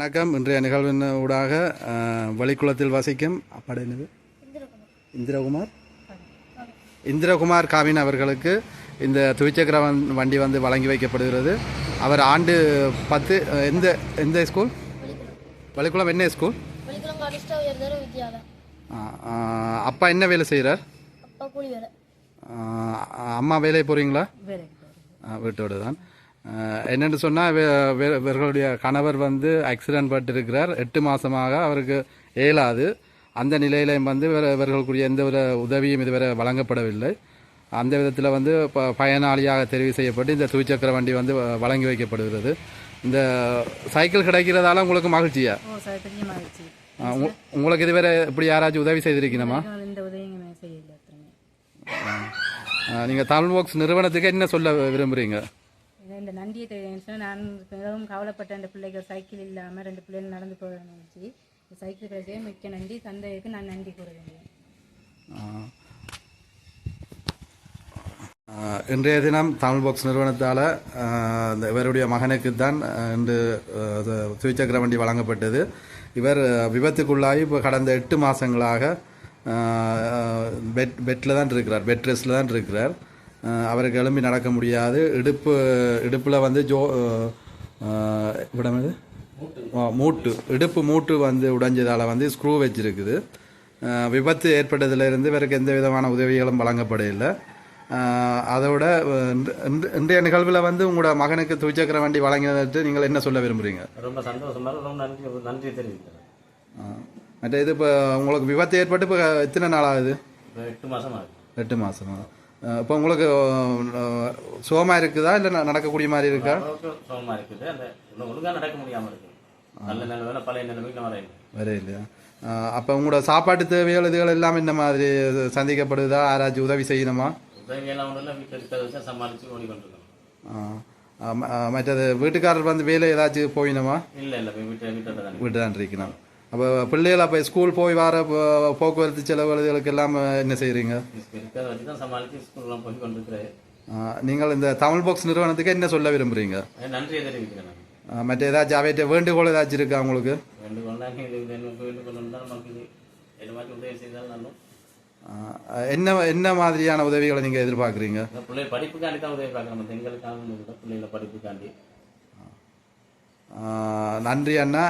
வணக்கம். இன்றைய நிகழ்வின் ஊடாக வழிக்குளத்தில் வசிக்கும் அப்பாட என்னது? இந்திரகுமார். இந்திரகுமார் காவின் அவர்களுக்கு இந்த துவிச்சக்கர வண்டி வந்து வழங்கி வைக்கப்படுகிறது. அவர் ஆண்டு பத்து எந்த எந்த ஸ்கூல் வழிக்குளம் என்ன ஸ்கூல் அப்பா என்ன வேலை செய்கிறார்? அப்பா கூலி வேலை. அம்மா வேலை போகிறீங்களா வீட்டோடு தான். என்னென்னு சொன்னால் இவர்களுடைய கணவர் வந்து ஆக்சிடென்ட் பட்டிருக்கிறார். எட்டு மாதமாக அவருக்கு இயலாது. அந்த நிலையிலையும் வந்து இவர் இவர்களுக்குரிய எந்த ஒரு உதவியும் இதுவரை வழங்கப்படவில்லை. அந்த விதத்தில் வந்து பயனாளியாக தெரிவு செய்யப்பட்டு இந்த துவிச்சக்கர வண்டி வந்து வழங்கி வைக்கப்படுகிறது. இந்த சைக்கிள் கிடைக்கிறதால உங்களுக்கு மகிழ்ச்சியா? உங்களுக்கு இதுவரை இப்படி யாராச்சும் உதவி செய்திருக்கணுமா நீங்கள் தமிழ் பாக்ஸ் நிறுவனத்துக்கு என்ன சொல்ல விரும்புகிறீங்க இந்த நன்றியை தெரிவிச்சு நான் மிகவும் கவலைப்பட்ட அந்த பிள்ளைகள் சைக்கிள் இல்லாமல் ரெண்டு பிள்ளைகள் நடந்து போக நினச்சி. இந்த சைக்கிள் கிடைச்சே மிக்க நன்றி. தந்தைக்கு நான் நன்றி கூற இன்றைய தினம் தமிழ் பாக்ஸ் நிறுவனத்தால் இந்த இவருடைய மகனுக்கு தான் இன்று துவிச்சக்கர வண்டி வழங்கப்பட்டது. இவர் விபத்துக்குள்ளாகி இப்போ கடந்த எட்டு மாதங்களாக பெட் பெட்டில் தான் இருக்கிறார். பெட் ரெஸ்ட்டில் தான் இருக்கிறார். அவருக்கு எழும்பி நடக்க முடியாது. இடுப்பு இடுப்பில் வந்து ஜோ? ஆ, மூட்டு. இடுப்பு மூட்டு வந்து உடைஞ்சதால் வந்து ஸ்க்ரூ வச்சிருக்குது. விபத்து ஏற்பட்டதிலிருந்து இவருக்கு எந்த விதமான உதவிகளும் வழங்கப்படவில்லை. அதோட இன்று- இன்று- இன்றைய நிகழ்வில் வந்து உங்களோட மகனுக்கு துவிச்சக்கர வண்டி வழங்கினது நீங்கள் என்ன சொல்ல விரும்புகிறீங்க ரொம்ப சந்தோஷமா இருக்கு. ரொம்ப நன்றி நன்றி தெரிவிக்கிறேன். மற்ற இது இப்போ உங்களுக்கு விபத்து ஏற்பட்டு இப்போ எத்தனை நாள் ஆகுது எட்டு ஆகுது எட்டு மாதமா இப்போ உங்களுக்கு சுகமாக இருக்குதா? இல்லை நடக்கக்கூடிய மாதிரி இருக்கா? அளவுக்கு சுகமா இருக்குது. அந்த இன்னும் ஒழுங்கா நடக்க முடியாம இருக்கு நல்ல நிலைமையில பழைய நிலைமைக்கு வரையில வர இல்லையா அப்போ உங்களோட சாப்பாட்டு தேவைகள் இதுகள் எல்லாம் இந்த மாதிரி சந்திக்கப்படுதா? யாராச்சும் உதவி செய்யணுமா? உதவியெல்லாம் ஒன்றும் வீட்டில் சமாளித்து ஓடிக்கொண்டிருக்கோம். மற்றது வீட்டுக்காரர் வந்து வேலை ஏதாச்சும் போயினுமா இல்லை இல்லை. வீட்டில் வீட்டில் தான் வீட்டு தான் இருக்கணும் அப்போ பிள்ளைகள் அப்போ ஸ்கூல் போய் வர போக்குவரத்து செலவுகளுக்கு எல்லாம் என்ன செய்கிறீங்க நீங்கள் இந்த தமிழ் பாக்ஸ் நிறுவனத்துக்கு என்ன சொல்ல விரும்புகிறீங்க மற்ற ஏதாச்சும் அவையிட்ட வேண்டுகோள் ஏதாச்சும் இருக்கா உங்களுக்கு? என்ன என்ன மாதிரியான உதவிகளை நீங்கள் எதிர்பார்க்குறீங்க? இந்த பிள்ளைகள் படிப்புக்காண்டி தான் உதவி பார்க்குறோம் நம்ம எங்களுக்காக இல்லை பிள்ளைகளை படிப்புக்காண்டி. ஆ, நன்றி அண்ணா.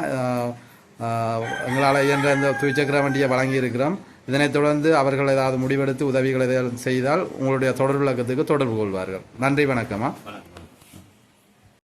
எங்களால் இயன்ற இந்த துவிச்சக்கர வண்டியை வழங்கியிருக்கிறோம். இதனைத் தொடர்ந்து அவர்கள் ஏதாவது முடிவெடுத்து உதவிகள் எதாவது செய்தால் உங்களுடைய தொடர்பு விளக்கத்துக்கு தொடர்பு கொள்வார்கள். நன்றி வணக்கம்மா.